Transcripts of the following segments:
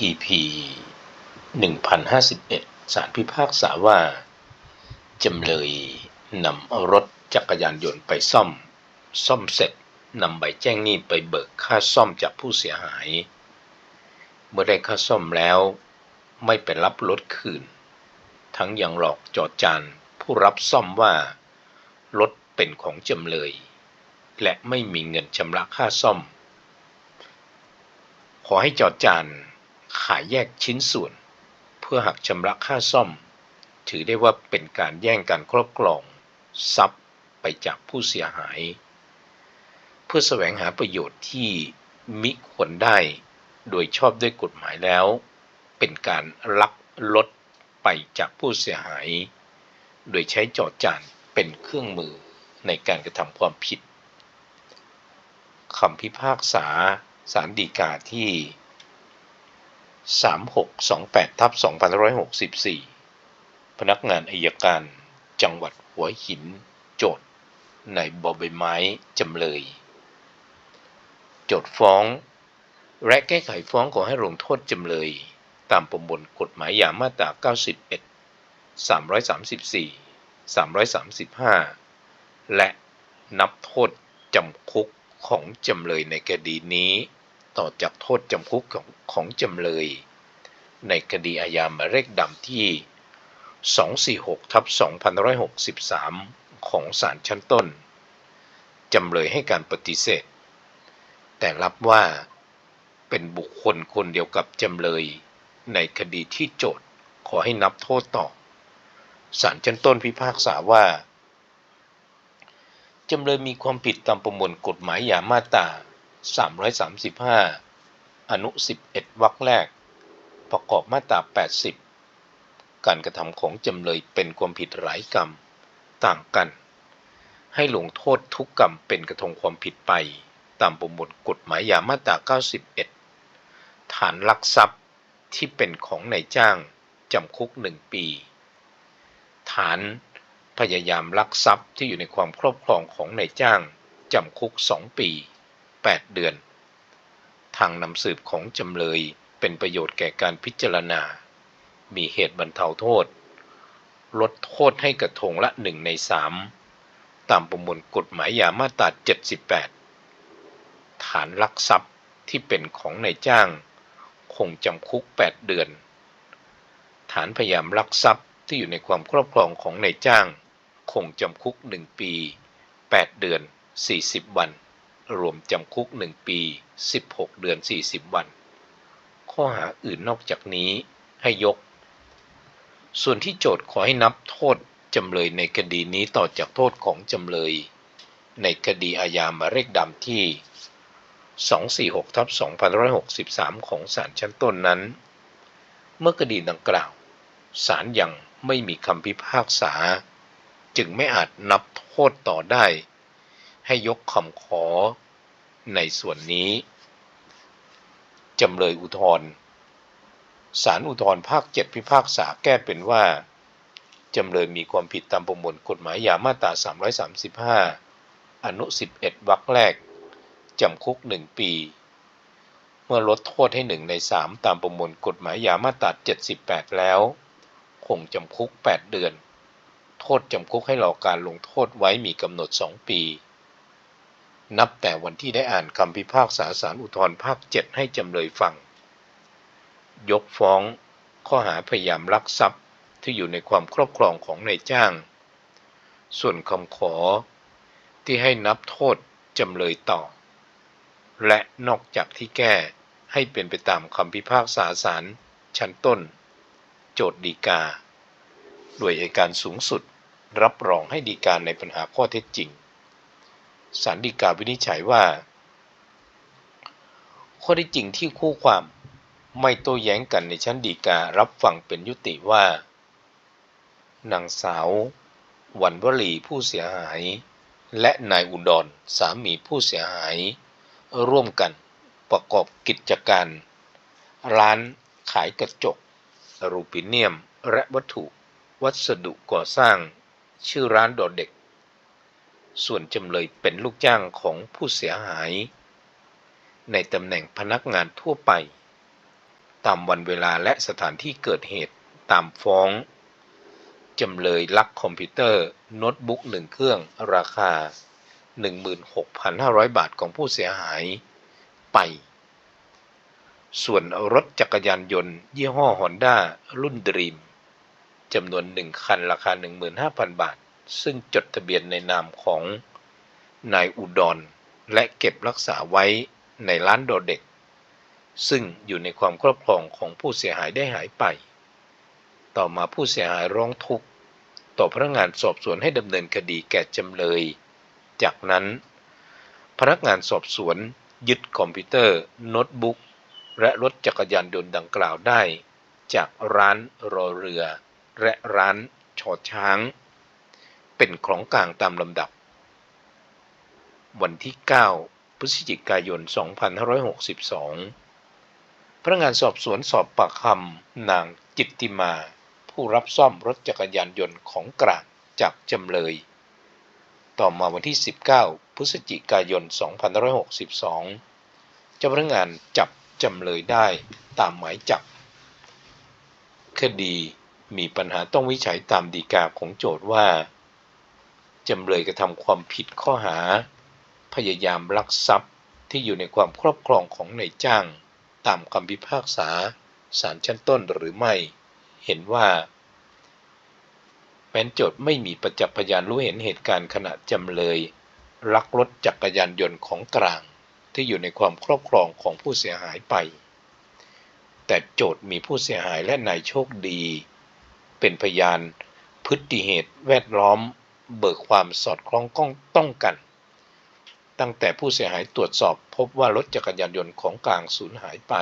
EP 1051 สารพิพากษาว่า จำเลยนำรถจักรยานยนต์ไปซ่อม ซ่อมเสร็จนำใบแจ้งหนี้ไปเบิกค่าซ่อมจากผู้เสียหาย เมื่อได้ค่าซ่อมแล้ว ไม่ไปรับรถคืน ทั้งยังหลอกจอดจานผู้รับซ่อมว่า รถเป็นของจำเลย และไม่มีเงินชำระค่าซ่อม ขอให้จอดจาน ขายแยกชิ้นส่วน เพื่อหักชำระค่าซ่อม ถือได้ว่าเป็นการแย่งการครอบครอง ทรัพย์ไปจากผู้เสียหาย เพื่อแสวงหาประโยชน์ที่มิควรได้โดยชอบด้วยกฎหมายแล้ว เป็นการลักลดไปจากผู้เสียหาย โดยใช้จอดจานเป็นเครื่องมือในการกระทำความผิดคำพิพากษาสารดีกาที่ 3628ทับ2564 พนักงานอายการจังหวัดหัวหิน โจทย์ในบอใบไม้จำเลย โจทย์ฟ้อง และแก้ไขฟ้องขอให้ลงโทษจำเลย ตามประมวลกฎหมายยามาตรา91 334 335 และนับโทษจำคุกของจำเลยในคดีนี้ ต่อจากโทษจำคุกของของจำเลย ในคดีอาญาหมายเลขดำที่ 246ทับ2563 ของศาลชั้นต้น จำเลยให้การปฏิเสธ แต่รับว่าเป็นบุคคลคนเดียวกับจำเลย ในคดีที่โจทย์ขอให้นับโทษต่อศาลชั้นต้นพิพากษาว่า จำเลยมีความผิดตามประมวลกฎหมายยามาตรา 335 อนุ 11 วรรคแรก ประกอบมาตรา 80 การกระทำของจำเลยเป็นความผิดหลายกรรม ต่างกัน ให้ลงโทษทุกกรรมเป็นกระทงความผิดไป ตามประมวลกฎหมายยามาตรา 91 ฐานลักทรัพย์ที่เป็นของนายจ้างจำคุก 1 ปี ฐานพยายามลักทรัพย์ที่อยู่ในความครอบครองของนายจ้างจำคุก 2 ปี 8 เดือน ทางนำสืบของจำเลยเป็นประโยชน์แก่การพิจารณา มีเหตุบรรเทาโทษ ลดโทษให้กระทงละ1ใน3ตามประมวลกฎหมายยามาตรา78 ฐานลักทรัพย์ที่เป็นของนายจ้าง คงจำคุก 8 เดือน ฐานพยายามลักทรัพย์ที่อยู่ในความครอบครองของนายจ้าง คงจำคุก 1 ปี 8 เดือน 40 วัน รวมจำคุก 1 ปี 16 เดือน 40 วัน ข้อหาอื่นนอกจากนี้ให้ยก ส่วนที่โจทย์ขอให้นับโทษจำเลยในคดีนี้ต่อจากโทษของจำเลย ในคดีอาญามาเลขดำที่ 246ทับ2563 ของศาลชั้นต้นนั้น เมื่อคดีดังกล่าวศาลยังไม่มีคำพิพากษา จึงไม่อาจนับโทษต่อได้ ให้ยกคำขอในส่วนนี้ จำเลยอุทธรณ์ศาลอุทธรณ์ภาค 7 พิพากษาแก้เป็นว่า จำเลยมีความผิดตามประมวลกฎหมายยามาตรา 335 อนุ 11 วรรคแรก จำคุก 1 ปี เมื่อลดโทษให้ 1 ใน 3 ตามประมวลกฎหมายยามาตรา 78 แล้ว คงจำคุก 8 เดือน โทษจำคุกให้รอการลงโทษไว้มีกำหนด 2 ปี นับแต่วันที่ได้อ่านคำพิพากษาศาลอุทธรภาค 7 ให้จำเลยฟัง ยกฟ้องข้อหาพยายามลักทรัพย์ที่อยู่ในความครอบครองของนายจ้าง ส่วนคำขอที่ให้นับโทษจำเลยต่อ และนอกจากที่แก้ให้เป็นไปตามคำพิพากษาศาลชั้นต้น โจทย์ดีกา โดยอัยการสูงสุดรับรองให้ดีการในปัญหาข้อเท็จจริง ศาลฎีกาวินิจฉัยว่า ข้อเท็จจริงที่คู่ความไม่โต้แย้งกันในชั้นฎีการับฟังเป็นยุติว่านางสาววันวลีผู้เสียหาย และนายอุดรสามีผู้เสียหาย ร่วมกันประกอบกิจการ ร้านขายกระจก รูปิเนียม และวัตถุวัสดุก่อสร้าง ชื่อร้านดอเด็ก ส่วนจำเลยเป็นลูกจ้างของผู้เสียหาย ในตำแหน่งพนักงานทั่วไป ตามวันเวลาและสถานที่เกิดเหตุตามฟ้อง จำเลยลักคอมพิวเตอร์โน้ตบุ๊กหนึ่งเครื่องราคา 16,500 บาทของผู้เสียหายไป ส่วนรถจักรยานยนต์ ยี่ห้อฮอนด้ารุ่นดรีมจำนวนหนึ่งคันราคา 15,000 บาท ซึ่งจดทะเบียนในนามของนายอุดร และเก็บรักษาไว้ในร้านโดเด็ก ซึ่งอยู่ในความครอบครองของผู้เสียหายได้หายไป ต่อมาผู้เสียหายร้องทุกข์ต่อพนักงานสอบสวนให้ดำเนินคดีแก่จำเลย จากนั้น พนักงานสอบสวนยึดคอมพิวเตอร์โน้ตบุ๊กและรถจักรยานยนต์ดังกล่าวได้ จากร้านรอเรือ และร้านชอช้าง เป็นของกลางตามลำดับ วันที่ 9 พฤศจิกายน 2562 พนักงานสอบสวนสอบปากคำนางจิตติมา ผู้รับซ่อมรถจักรยานยนต์ของกลางจากจำเลย ต่อมาวันที่ 19 พฤศจิกายน 2562 เจ้าพนักงานจับจำเลยได้ตามหมายจับ คดีมีปัญหาต้องวิจัยตามดีกาของโจทย์ว่า จำเลยกระทำความผิดข้อหา พยายามลักทรัพย์ที่อยู่ในความครอบครองของนายจ้าง ตามคำพิพากษาศาลชั้นต้นหรือไม่ เห็นว่าแม้นโจทย์ไม่มีประจักษ์พยานรู้เห็นเหตุการณ์ขณะจำเลย ลักรถจักรยานยนต์ของกลาง ที่อยู่ในความครอบครองของผู้เสียหายไป แต่โจทย์มีผู้เสียหายและนายโชคดี เป็นพยานพฤติเหตุแวดล้อม เบิกความสอดคล้องก้องต้องกัน ตั้งแต่ผู้เสียหายตรวจสอบพบว่ารถจักรยานยนต์ของกลางสูญหายไป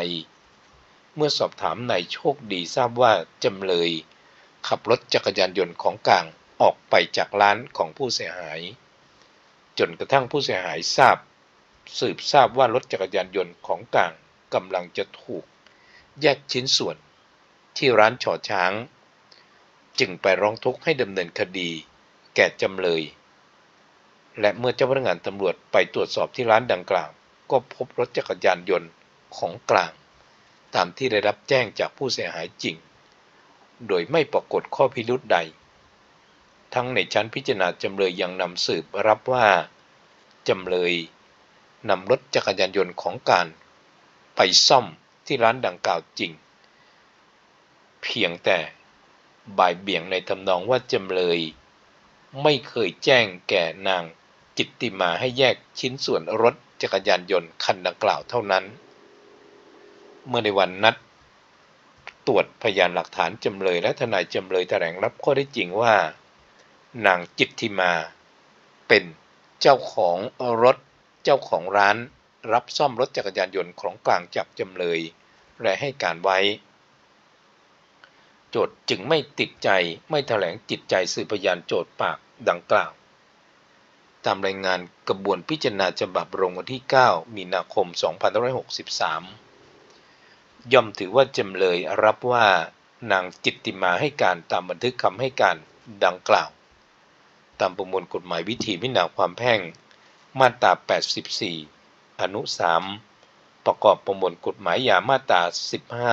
เมื่อสอบถามนายโชคดีทราบว่าจำเลย ขับรถจักรยานยนต์ของกลางออกไปจากร้านของผู้เสียหาย จนกระทั่งผู้เสียหายทราบ สืบทราบว่ารถจักรยานยนต์ของกลางกำลังจะถูก แยกชิ้นส่วนที่ร้านฉอช้าง จึงไปร้องทุกข์ให้ดำเนินคดี แก่จำเลย และเมื่อเจ้าพนักงานตำรวจไปตรวจสอบที่ร้านดังกล่าว ก็พบรถจักรยานยนต์ของกลาง ตามที่ได้รับแจ้งจากผู้เสียหายจริง โดยไม่ปรากฏข้อพิรุธใด ทั้งในชั้นพิจารณาจำเลยยังนำสืบรับว่าจำเลยนำรถจักรยานยนต์ของการไปซ่อมที่ร้านดังกล่าวจริง เพียงแต่บ่ายเบี่ยงในทำนองว่าจำเลย ไม่เคยแจ้งแก่นางจิตติมาให้แยกชิ้นส่วนรถจักรยานยนต์คันดังกล่าวเท่านั้น เมื่อในวันนัด ตรวจพยานหลักฐานจำเลยและทนายจำเลยแถลงรับข้อได้จริงว่า นางจิตติมา เป็นเจ้าของรถเจ้าของร้าน รับซ่อมรถจักรยานยนต์ของกลางจับจำเลย และให้การไว้ โจทจึงไม่ติดใจไม่แถลงจิตใจสืบพยานโจทย์ปากดังกล่าว ตามรายงานกระบวนพิจารณาฉบับลงวันที่ 9 มีนาคม 2563 ย่อมถือว่าจำเลยรับว่านางจิตติมาให้การตามบันทึกคำให้การดังกล่าว ตามประมวลกฎหมายวิธีพิจารณาความแพ่ง มาตรา 84 อนุ 3 ประกอบประมวลกฎหมายยามาตรา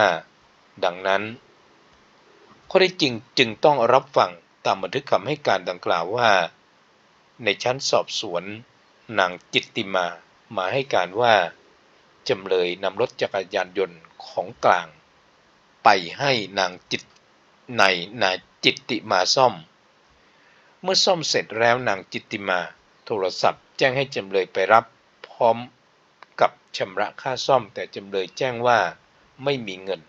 15 ดังนั้น ข้อได้จริงจึงต้องรับฟังตามบันทึกคำให้การดังกล่าวว่า ในชั้นสอบสวนนางจิตติมามาให้การว่าจำเลยนำรถจักรยานยนต์ของกลาง ไปให้นางจิตในนายจิตติมาซ่อม เมื่อซ่อมเสร็จแล้วนางจิตติมาโทรศัพท์ แจ้งให้จำเลยไปรับพร้อมกับชำระค่าซ่อมแต่จำเลยแจ้งว่าไม่มีเงิน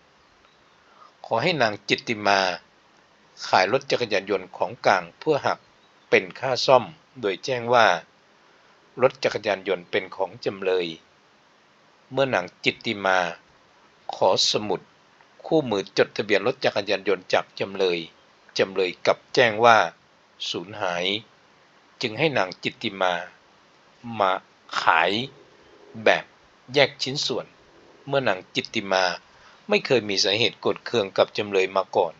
ขอให้นางจิตติมา ขายรถจักรยานยนต์ของกลางเพื่อหักเป็นค่าซ่อม โดยแจ้งว่า รถจักรยานยนต์เป็นของจำเลย เมื่อนางจิตติมา ขอสมุด คู่มือจดทะเบียนรถจักรยานยนต์จากจำเลย จำเลยกับแจ้งว่า สูญหาย จึงให้นางจิตติมา มาขายแบบแยกชิ้นส่วน เมื่อนางจิตติมา ไม่เคยมีสาเหตุกดเคืองกับจำเลยมาก่อน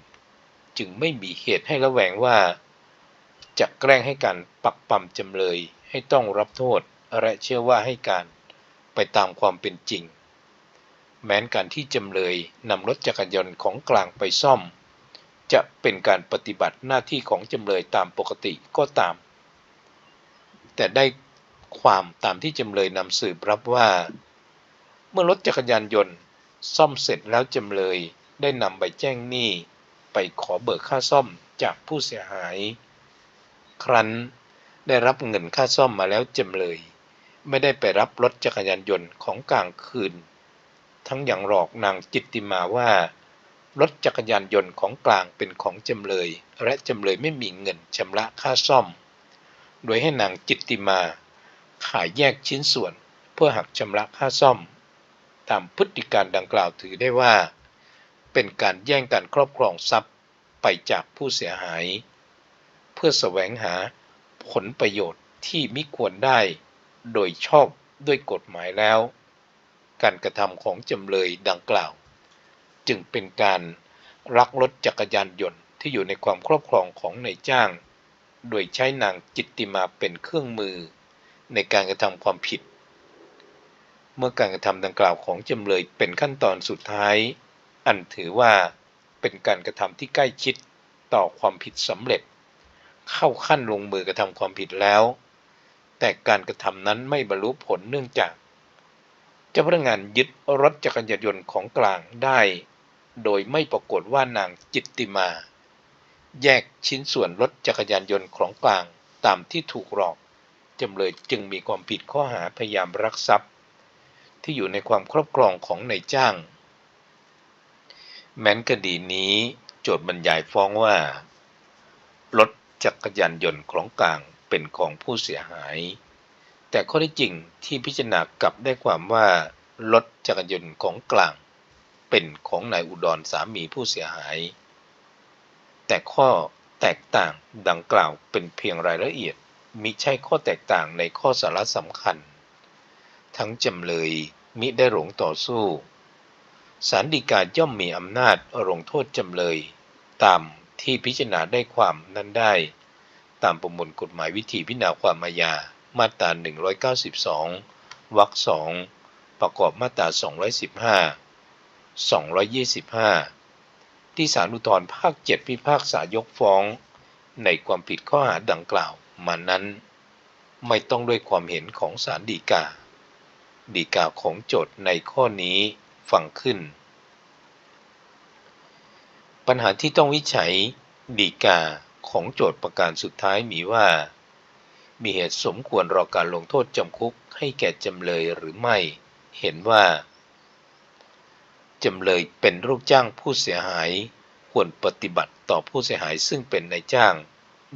จึงไม่มีเหตุให้ระแวงว่าจะแกล้งให้การปักปั๊มจำเลยให้ต้องรับโทษและเชื่อว่าให้การไปตามความเป็นจริง แม้นการที่จำเลยนำรถจักรยานของกลางไปซ่อม จะเป็นการปฏิบัติหน้าที่ของจำเลยตามปกติก็ตาม แต่ได้ความตามที่จำเลยนำสืบรับว่า เมื่อรถจักรยานยนต์ ซ่อมเสร็จแล้วจำเลยได้นำใบแจ้งหนี้ ไปขอเบิกค่าซ่อมจากผู้เสียหาย ครั้นได้รับเงินค่าซ่อมมาแล้วจำเลย ไม่ได้ไปรับรถจักรยานยนต์ของกลางคืน ทั้งอย่างหลอกนางจิตติมาว่า รถจักรยานยนต์ของกลางเป็นของจำเลย และจำเลยไม่มีเงินชำระค่าซ่อม โดยให้นางจิตติมาขายแยกชิ้นส่วนเพื่อหักชำระค่าซ่อม ตามพฤติการดังกล่าวถือได้ว่า เป็นการแย่งการครอบครองทรัพย์ไปจากผู้เสียหาย เพื่อแสวงหาผลประโยชน์ที่มิควรได้โดยชอบด้วยกฎหมายแล้ว การกระทำของจำเลยดังกล่าว จึงเป็นการลักรถจักรยานยนต์ที่อยู่ในความครอบครองของนายจ้าง โดยใช้นางจิตติมาเป็นเครื่องมือ ในการกระทำความผิด เมื่อการกระทำดังกล่าวของจำเลยเป็นขั้นตอนสุดท้าย อันถือว่าเป็นการกระทำที่ใกล้ชิดต่อความผิดสำเร็จ เข้าขั้นลงมือกระทำความผิดแล้ว แต่การกระทำนั้นไม่บรรลุผลเนื่องจากเจ้าพนักงานยึดรถจักรยานยนต์ของกลางได้ โดยไม่ปรากฏว่านางจิตติมา แยกชิ้นส่วนรถจักรยานยนต์ของกลางตามที่ถูกหลอกจำเลยจึงมีความผิดข้อหาพยายามรักทรัพย์ ที่อยู่ในความครอบครองของนายจ้าง แม้นคดีนี้โจทย์บรรยายฟ้องว่ารถจักรยานยนต์ของกลางเป็นของผู้เสียหาย แต่ข้อที่จริงที่พิจารณากลับได้ความว่ารถจักรยานยนต์ของกลาง เป็นของนายอุดรสามีผู้เสียหาย แต่ข้อแตกต่างดังกล่าวเป็นเพียงรายละเอียดมิใช่ข้อแตกต่างในข้อสาระสำคัญ ทั้งจำเลย มิได้หลงต่อสู้ศาลฎีกาย่อมมีอำนาจลงโทษจำเลย ตามที่พิจารณาได้ความนั้นได้ ตามประมวลกฎหมายวิธีพิจารณาความอาญามาตรา 192 วรรคสองประกอบมาตรา 215 225 ที่ศาลอุทธรภาค 7 พิพากษายกฟ้อง ในความผิดข้อหาดังกล่าวมานั้น ไม่ต้องด้วยความเห็นของศาลฎีกา ฎีกาของโจทย์ในข้อนี้ฟังขึ้น ปัญหาที่ต้องวิจัยดีกาของโจทย์ประการสุดท้ายมีว่า มีเหตุสมควรรอการลงโทษจำคุกให้แก่จำเลยหรือไม่ เห็นว่า จำเลยเป็นลูกจ้างผู้เสียหายควรปฏิบัติต่อผู้เสียหายซึ่งเป็นนายจ้าง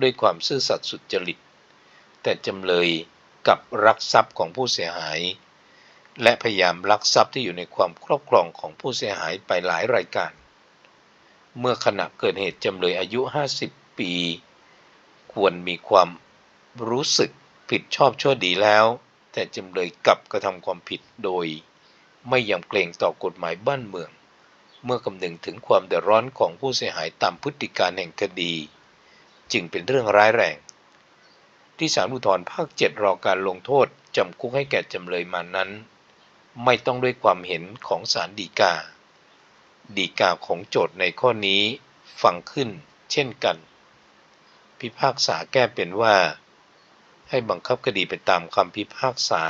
ด้วยความซื่อสัตย์สุจริต แต่จำเลยกับรักทรัพย์ของผู้เสียหาย และพยายามลักทรัพย์ที่อยู่ในความครอบครองของผู้เสียหายไปหลายรายการ เมื่อขณะเกิดเหตุจำเลยอายุ 50 ปี ควรมีความรู้สึกผิดชอบชั่วดีแล้ว แต่จำเลยกลับกระทำความผิดโดย ไม่ยำเกรงต่อกฎหมายบ้านเมือง เมื่อกำนึงถึงความเดือดร้อนของผู้เสียหายตามพฤติการแห่งคดี จึงเป็นเรื่องร้ายแรง ที่ศาลอุทธรภาคเจ็ดรอการลงโทษจำคุกให้แก่จำเลยมานั้น ไม่ต้องด้วยความเห็นของศาลฎีกาฎีกาของโจทย์ในข้อนี้ฟังขึ้นเช่นกัน พิพากษาแก้เป็นว่า ให้บังคับคดีไปตามคำพิพากษา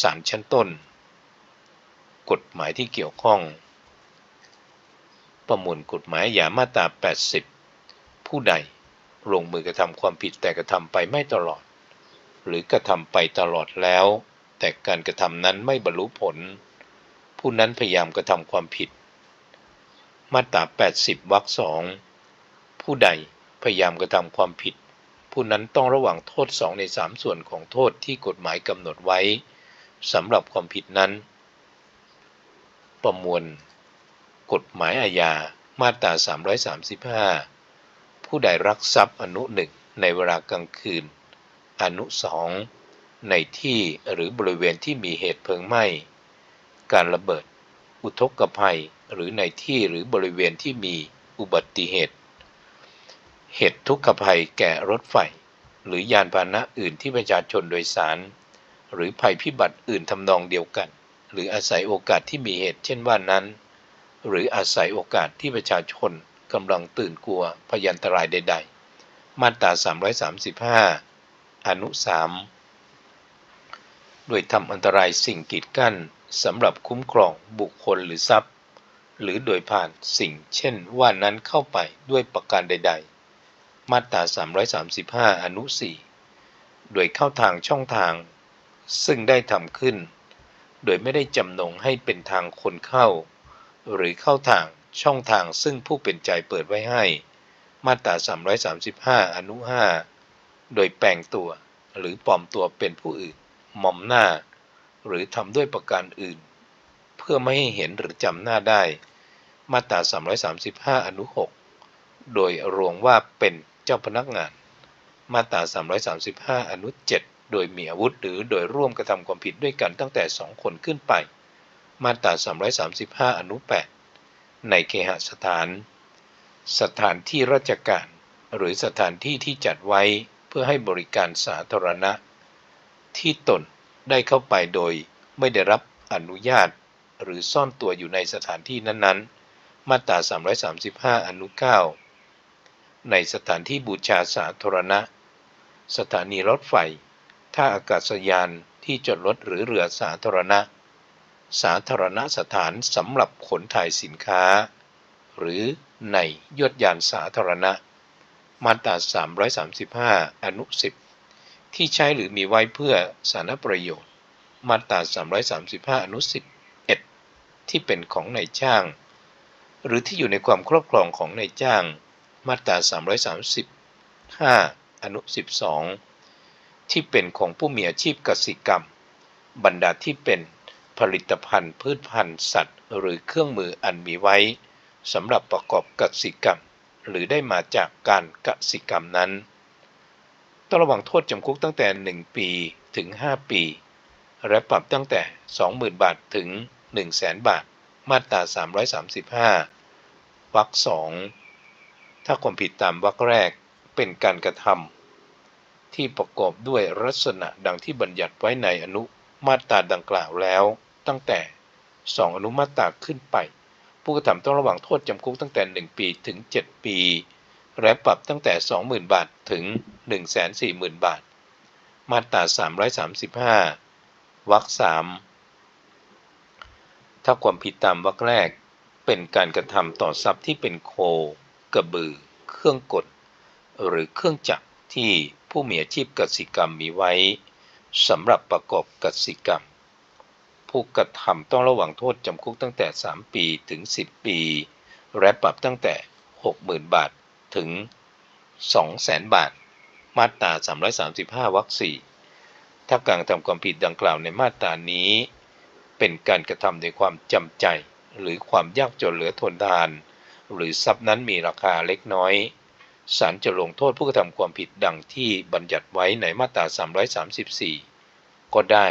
ศาลชั้นต้น กฎหมายที่เกี่ยวข้อง ประมวลกฎหมายอย่ามาตรา 80 ผู้ใดลงมือกระทำความผิดแต่กระทำไปไม่ตลอด หรือกระทำไปตลอดแล้ว แต่การกระทำนั้นไม่บรรลุผล ผู้นั้นพยายามกระทำความผิด มาตรา 80 วรรคสองผู้ใดพยายามกระทำความผิด ผู้นั้นต้องระหว่างโทษสองในสามส่วนของโทษที่กฎหมายกำหนดไว้สำหรับความผิดนั้น ประมวล กฎหมายอาญามาตรา 335 ผู้ใดรักทรัพย์อนุหนึ่งในเวลากลางคืน อนุสอง ในที่หรือบริเวณที่มีเหตุเพลิงไหม้ การระเบิด อุทกภัย หรือในที่หรือบริเวณที่มีอุบัติเหตุ เหตุทุกขภัยแก่รถไฟ หรือยานพาหนะอื่นที่ประชาชนโดยสาร หรือภัยพิบัติอื่นทำนองเดียวกัน หรืออาศัยโอกาสที่มีเหตุเช่นว่านั้น หรืออาศัยโอกาสที่ประชาชนกำลังตื่นกลัวพยันตรายใด ๆ มาตรา 335 อนุ 3 โดยทำอันตรายสิ่งกีดกั้นสำหรับคุ้มครองบุคคลหรือทรัพย์ หรือโดยผ่านสิ่งเช่นว่านั้นเข้าไปด้วยประการใด ๆ มาตรา 335 อนุ 4 โดยเข้าทางช่องทาง ซึ่งได้ทำขึ้น โดยไม่ได้จำนงให้เป็นทางคนเข้า หรือเข้าทางช่องทางซึ่งผู้เป็นใจเปิดไว้ให้ มาตรา 335 อนุ 5 โดยแปลงตัวหรือปลอมตัวเป็นผู้อื่น หม่อมหน้า หรือทำด้วยประการอื่น เพื่อไม่ให้เห็นหรือจำหน้าได้ มาตรา 335 อนุ 6 โดยรวงว่าเป็นเจ้าพนักงาน มาตรา 335 อนุ 7 โดยมีอาวุธหรือโดยร่วมกระทำความผิดด้วยกันตั้งแต่ 2 คนขึ้นไป มาตรา 335 อนุ 8 ในเคหสถาน สถานที่ราชการ หรือสถานที่ที่จัดไว้เพื่อให้บริการสาธารณะ ที่ตนได้เข้าไปโดยไม่ได้รับอนุญาต หรือซ่อนตัวอยู่ในสถานที่นั้นๆ มาตรา 335 อนุ 9 ในสถานที่บูชาสาธารณะ สถานีรถไฟ ท่าอากาศยานที่จอดรถหรือเรือสาธารณะ สาธารณสถานสำหรับขนถ่ายสินค้า หรือในยวดยานสาธารณะ มาตรา 335 อนุ 10 ที่ใช้หรือมีไว้เพื่อสาธารณประโยชน์ มาตรา 335 อนุ 11 ที่เป็นของนายจ้าง หรือที่อยู่ในความครอบครองของนายจ้าง มาตรา 335 อนุ 12 ที่เป็นของผู้มีอาชีพกสิกรรม บรรดาที่เป็นผลิตภัณฑ์ พืชพันธุ์ สัตว์ หรือเครื่องมืออันมีไว้สำหรับประกอบกสิกรรม หรือได้มาจากการกสิกรรมนั้น ต้องระวังโทษจำคุกตั้งแต่ 1 ปีถึง 5 ปี และปรับตั้งแต่ 20,000 บาทถึง 100,000 บาท มาตรา 335วรรคสองถ้าความผิดตามวรรคแรกเป็นการกระทำที่ประกอบด้วยลักษณะดังที่บัญญัติไว้ในอนุมาตราดังกล่าวแล้วตั้งแต่ 2 อนุมาตราขึ้นไป ผู้กระทำต้องระวังโทษจำคุกตั้งแต่ 1 ปีถึง 7 ปี และปรับตั้งแต่ 20,000 บาทถึง 140,000 บาท มาตรา 335 วรรคสามถ้าความผิดตามวรรคแรกเป็นการกระทำต่อทรัพย์ที่เป็นโค กระบือ เครื่องกล หรือเครื่องจักรที่ผู้มีอาชีพกสิกรรมมีไว้สำหรับประกอบกสิกรรม ผู้กระทำต้องระวังโทษจำคุกตั้งแต่ 3 ปีถึง 10 ปี และปรับตั้งแต่ 60,000 บาท ถึง 200,000 บาท มาตรา 335 วรรค4ถ้าการทำความผิดดังกล่าวในมาตรานี้ เป็นการกระทำในความจำใจ หรือความยากจนเหลือทนทาน หรือทรัพย์นั้นมีราคาเล็กน้อยศาลจะลงโทษผู้กระทำความผิดดังที่บัญญัติไว้ในมาตรา 334 ก็ได้